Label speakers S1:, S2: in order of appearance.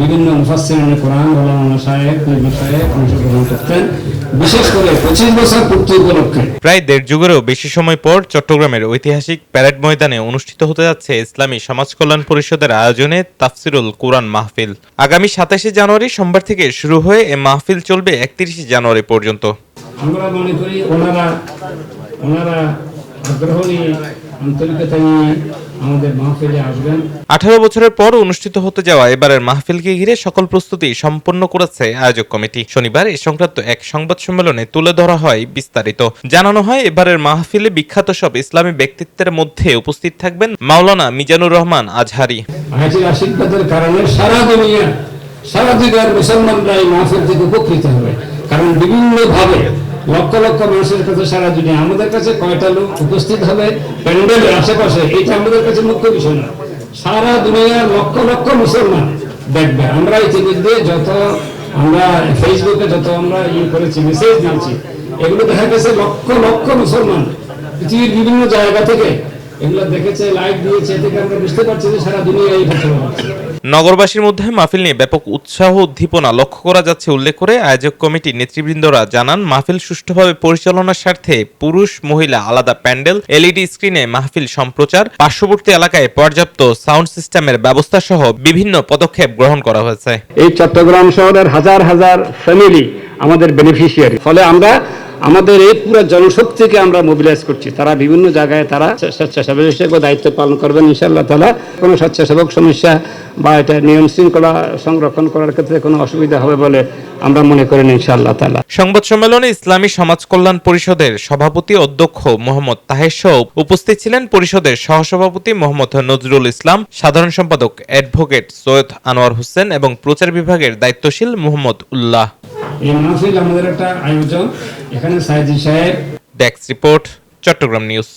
S1: বিভিন্ন মুফাসসিরিনে কোরআন ওলামা সাহেব সাহেব অংশগ্রহণ করতেন। বিশেষ করে পঁচিশ বছর পূর্তি উপলক্ষে।
S2: প্রায় দেড় যুগেরও বেশি সময় পর চট্টগ্রামের ঐতিহাসিক প্যারেড ময়দানে অনুষ্ঠিত হতে যাচ্ছে ইসলামী সমাজ কল্যাণ পরিষদের আয়োজনে তাফসিরুল কোরআন মাহফিল। আগামী সাতাশে জানুয়ারি সোমবার থেকে শুরু হয়ে এ মাহফিল চলবে একত্রিশে জানুয়ারি পর্যন্ত।
S1: আমরা মনে করি ওনারা ওনারা আগ্রহ নিয়ে আন্তরিকতা নিয়ে আমাদের মাহফিলে আসবেন।
S2: আঠারো বছরের পর অনুষ্ঠিত হতে যাওয়া এবারের মাহফিলকে ঘিরে সকল প্রস্তুতি সম্পন্ন করেছে আয়োজক কমিটি। শনিবার এ সংক্রান্ত এক সংবাদ সম্মেলনে তুলে ধরা হয় বিস্তারিত। জানানো হয় এবারের মাহফিলে বিখ্যাত সব ইসলামী ব্যক্তিত্বের মধ্যে উপস্থিত থাকবেন মাওলানা মিজানুর রহমান আজহারি।
S1: হাজির আশীর্বাদের কারণে সারা দুনিয়া সারা দুনিয়ার মুসলমানরা এই মাহফিল থেকে উপকৃত হবে। কারণ বিভিন্ন ভাবে লক্ষ লক্ষ মানুষের কাছে সারা দুনিয়া। আমাদের কাছে কয়টা লোক উপস্থিত হবে? প্যান্ডেলের আশেপাশে। এটা আমাদের কাছে মুখ্য বিষয় না। সারা দুনিয়ার লক্ষ লক্ষ মুসলমান। দেখবে, আমরা ইতিমধ্যে যত আমরা ফেসবুকে যত আমরা ইয়ে করেছি মেসেজ জানছি এগুলো দেখা গেছে লক্ষ লক্ষ মুসলমান। পৃথিবীর বিভিন্ন জায়গা থেকে এগুলো দেখেছে লাইক দিয়েছে এ থেকে আমরা বুঝতে পারছি যে সারা দুনিয়া এই ঘটনা হচ্ছে
S2: নগরবাসীর মধ্যে মাহফিল নিয়ে ব্যাপক উৎসাহ উদ্দীপনা লক্ষ্য করা যাচ্ছে উল্লেখ করে আয়োজক কমিটির নেতৃবৃন্দরা জানান মাহফিল সুষ্ঠুভাবে পরিচালনার স্বার্থে পুরুষ মহিলা আলাদা প্যান্ডেল এলইডি স্ক্রিনে মাহফিল সম্প্রচার পার্শ্ববর্তী এলাকায় পর্যাপ্ত সাউন্ড সিস্টেমের ব্যবস্থা সহ বিভিন্ন পদক্ষেপ গ্রহণ করা হয়েছে।
S3: এই চট্টগ্রাম শহরের হাজার হাজার ফ্যামিলি আমাদের বেনিফিশিয়ারি ফলে আমরা আমাদের এই পুরো জনশক্তিকে আমরা মোবিলাইজ করছি। তারা বিভিন্ন জায়গায় তারা স্বেচ্ছাসেবক হিসেবে দায়িত্ব পালন করবেন ইনশাআল্লাহ তালা কোনো স্বেচ্ছাসেবক সমস্যা বা এটা নিয়ম শৃঙ্খলা সংরক্ষণ করার ক্ষেত্রে কোনো অসুবিধা হবে বলে আমরা মনে করেন ইনশাআল্লাহ তালা
S2: সংবাদ সম্মেলনে ইসলামী সমাজ কল্যাণ পরিষদের সভাপতি অধ্যক্ষ মোহাম্মদ তাহের সহ উপস্থিত ছিলেন পরিষদের সহসভাপতি মোহাম্মদ নজরুল ইসলাম, সাধারণ সম্পাদক অ্যাডভোকেট সৈয়দ আনোয়ার হোসেন এবং প্রচার বিভাগের দায়িত্বশীল মোহাম্মদ উল্লাহ।
S1: এই মাহফিল আমাদের একটা আয়োজন এখানে সাইজি সাহেব।
S2: Desk report Chittagong news